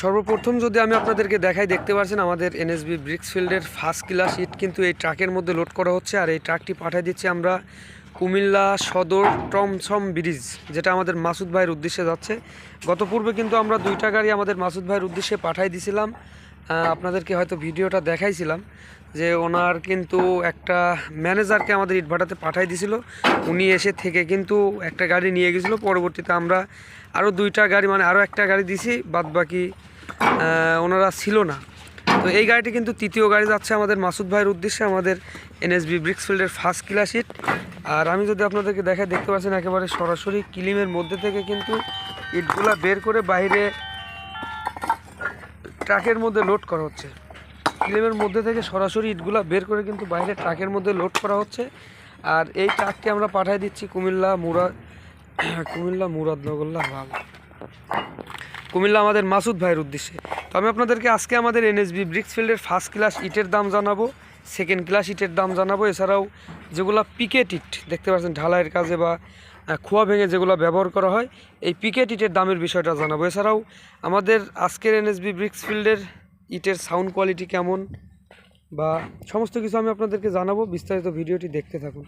সর্বপ্রথম যদি আমি আপনাদেরকে দেখাই, দেখতে পাচ্ছেন আমাদের এনএসবি ব্রিক্সফিল্ডের ফার্স্ট ক্লাস ইট কিন্তু এই ট্রাকের মধ্যে লোড করা হচ্ছে আর এই ট্রাকটি পাঠিয়ে দিচ্ছি আমরা কুমিল্লা সদর টমসম ব্রিজ, যেটা আমাদের মাসুদ ভাইয়ের উদ্দেশ্যে যাচ্ছে। গত পূর্বে কিন্তু আমরা দুইটা গাড়ি আমাদের মাসুদ ভাইয়ের উদ্দেশ্যে পাঠাই দিছিলাম আপনাদেরকে হয়তো ভিডিওটা দেখাইছিলাম যে ওনার কিন্তু একটা ম্যানেজারকে আমাদের ইটভাটাতে পাঠাই দিছিল উনি এসে থেকে কিন্তু একটা গাড়ি নিয়ে গেছিল। পরবর্তীতে আমরা আরও দুইটা গাড়ি মানে আরও একটা গাড়ি দিছি বাদ বাকি ওনারা ছিল না। তো এই গাড়িটি কিন্তু তৃতীয় গাড়ি যাচ্ছে আমাদের মাসুদ ভাইয়ের উদ্দেশ্যে, আমাদের এনএসবি ব্রিক্সফিল্ডের ফার্স্ট ক্লাস ইট আর আমি যদি আপনাদেরকে দেখাই, দেখতে পাচ্ছেন একেবারে সরাসরি কিলিমের মধ্যে থেকে কিন্তু ইটগুলা বের করে বাইরে ট্রাকের মধ্যে লোড করা হচ্ছে। ফিল্মের মধ্যে থেকে সরাসরি ইটগুলা বের করে কিন্তু বাইরে ট্রাকের মধ্যে লোড করা হচ্ছে। আর এই ট্রাকটি আমরা পাঠিয়ে দিচ্ছি কুমিল্লা মুরাদ কুমিল্লা মুরাদনগরলা ভালো কুমিল্লা আমাদের মাসুদ ভাইয়ের উদ্দেশ্যে। তো আমি আপনাদেরকে আজকে আমাদের এনএসবি ব্রিক্সফিল্ডের ফার্স্ট ক্লাস ইটের দাম জানাব সেকেন্ড ক্লাস ইটের দাম জানাব। এছাড়াও যেগুলো পিকেট ইট, দেখতে পাচ্ছেন ঢালাইয়ের কাজে বা খোয়া ভেঙে যেগুলো ব্যবহার করা হয়, এই পিকেট ইটের দামের বিষয়টা জানাব। এছাড়াও আমাদের আজকের এনএসবি ব্রিক্সফিল্ডের ইটের সাউন্ড কোয়ালিটি কেমন, বা সমস্ত কিছু আমি আপনাদেরকে জানাব। বিস্তারিত ভিডিওটি দেখতে থাকুন।